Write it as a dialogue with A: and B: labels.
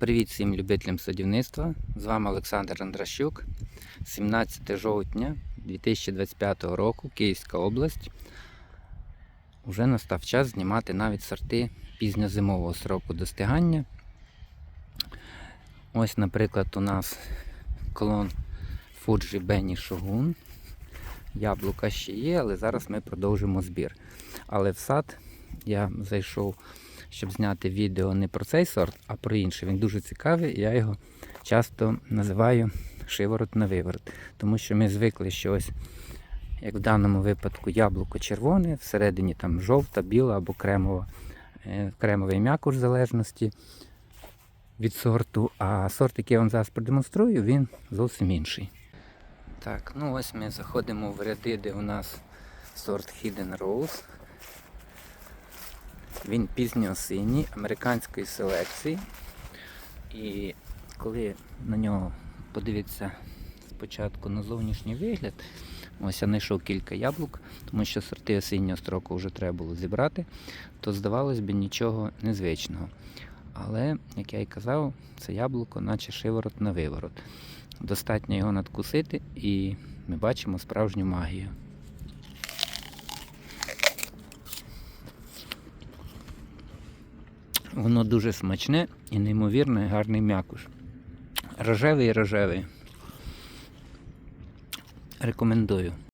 A: Привіт всім любителям садівництва. З вами Олександр Андращук. 17 жовтня 2025 року, Київська область. Уже настав час знімати навіть сорти пізньозимового сроку достигання. Ось, наприклад, у нас клон Fuji Benny Shogun. Яблука ще є, але зараз ми продовжимо збір. Але в сад я зайшов щоб зняти відео не про цей сорт, а про інший. Він дуже цікавий, я його часто називаю шиворот на виворот. Тому що ми звикли, що ось, як в даному випадку, яблуко червоне, всередині там жовта, біла або кремова, е, кремовий м'якуш в залежності від сорту. А сорт, який я вам зараз продемонструю, він зовсім інший. Так, ну ось ми заходимо в ряди, де у нас сорт Hidden Rose. Він пізньосиній, американської селекції. І коли на нього подивитися спочатку на зовнішній вигляд, ось я знайшов кілька яблук, тому що сорти осіннього строку вже треба було зібрати, то здавалось би нічого незвичного. Але, як я і казав, це яблуко, наче шиворот на виворот. Достатньо його надкусити і ми бачимо справжню магію. Воно дуже смачне і неймовірно гарний м'якуш. Рожевий рожевий. Рекомендую.